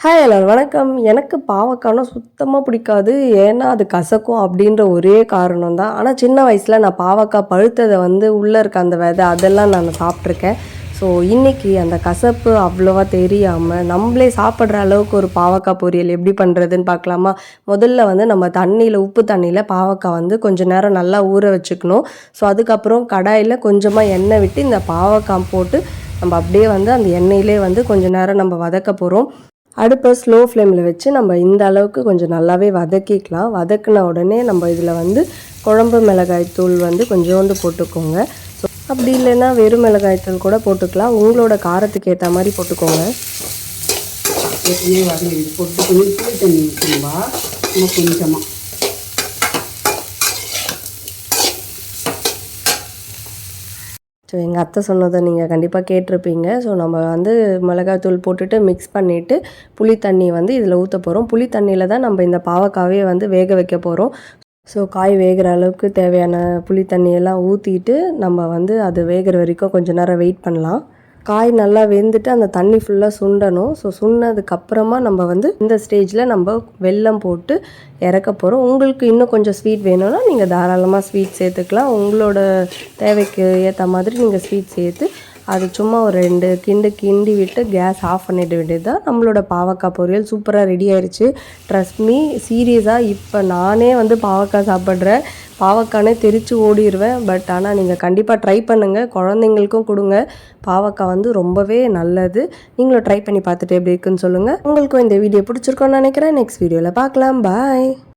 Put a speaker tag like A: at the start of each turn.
A: Hi எல்லோரும் வணக்கம். எனக்கு பாவக்காய்னா சுத்தமாக பிடிக்காது. ஏன்னா அது கசக்கும் அப்படின்ற ஒரே காரணம் தான் ஆனால் சின்ன வயசில் நான் பாவக்காய் பழுத்ததை வந்து உள்ளே இருக்க அந்த விதை அதெல்லாம் நான் சாப்பிட்ருக்கேன் ஸோ இன்றைக்கி அந்த கசப்பு அவ்வளோவா தெரியாமல் நம்மளே சாப்பிட்ற அளவுக்கு ஒரு பாவக்காய் பொரியல் எப்படி பண்ணுறதுன்னு பார்க்கலாமா? முதல்ல வந்து நம்ம தண்ணியில் உப்பு தண்ணியில் பாவக்காய் வந்து கொஞ்சம் நேரம் நல்லா ஊற வச்சுக்கணும். ஸோ அதுக்கப்புறம் கடாயில் கொஞ்சமாக எண்ணெய் விட்டு இந்த பாவக்காய் போட்டு நம்ம அப்படியே வந்து அந்த எண்ணெயிலே வந்து கொஞ்சம் நேரம் நம்ம வதக்க போகிறோம் அடுப்பை ஸ்லோ ஃப்ளேமில் வச்சு நம்ம இந்த அளவுக்கு கொஞ்சம் நல்லாவே வதக்கிக்கலாம். வதக்கின உடனே நம்ம இதில் வந்து குழம்பு மிளகாய் தூள் வந்து கொஞ்சோண்டு போட்டுக்கோங்க. ஸோ அப்படி இல்லைன்னா வெறும் மிளகாய் தூள் கூட போட்டுக்கலாம். உங்களோட காரத்துக்கு ஏற்ற மாதிரி போட்டுக்கோங்க.
B: போட்டு கொஞ்சம் புளி தண்ணி ஊற்றணும்பா கொஞ்சமாக
A: ஸோ எங்கள் அத்தை சொன்னதை நீங்கள் கண்டிப்பாக கேட்டிருப்பீங்க. ஸோ நம்ம வந்து மிளகாய்த்தூள் போட்டுட்டு மிக்ஸ் பண்ணிவிட்டு புளி தண்ணி வந்து இதில் ஊற்ற போகிறோம் புளி தண்ணியில் தான் நம்ம இந்த பாவக்காவே வந்து வேக வைக்க போகிறோம் ஸோ காய் வேகிற அளவுக்கு தேவையான புளி தண்ணியெல்லாம் ஊற்றிட்டு நம்ம வந்து அது வேகிற வரைக்கும் கொஞ்சம் நேரம் வெயிட் பண்ணலாம். காய் நல்லா வெந்துட்டு அந்த தண்ணி ஃபுல்லாக சுண்டணும். ஸோ சுண்டதுக்கப்புறமா நம்ம வந்து இந்த ஸ்டேஜில் நம்ம வெல்லம் போட்டு இறக்க போகிறோம் உங்களுக்கு இன்னும் கொஞ்சம் ஸ்வீட் வேணும்னா நீங்கள் தாராளமாக ஸ்வீட் சேர்த்துக்கலாம். உங்களோட தேவைக்கு ஏற்ற மாதிரி நீங்கள் ஸ்வீட் சேர்த்து அது சும்மா ஒரு ரெண்டு கிண்டு கிண்டி விட்டு கேஸ் ஆஃப் பண்ணிட வேண்டியது தான் நம்மளோட பாவக்காய் பொரியல் சூப்பராக ரெடி ஆயிடுச்சு ட்ரஸ்ட் மீ சீரியஸாக இப்போ நானே வந்து பாவக்காய் சாப்பிட்றேன். பாவக்கானே தெரித்து ஓடிடுவேன் பட் ஆனால் நீங்கள் கண்டிப்பாக ட்ரை பண்ணுங்கள் குழந்தைங்களுக்கும் கொடுங்க. பாவக்காய் வந்து ரொம்பவே நல்லது. நீங்களும் ட்ரை பண்ணி பார்த்துட்டு எப்படி இருக்குன்னு சொல்லுங்கள் உங்களுக்கும் இந்த வீடியோ பிடிச்சிருக்கோன்னு நினைக்கிறேன். நெக்ஸ்ட் வீடியோவில் பார்க்கலாம். பாய்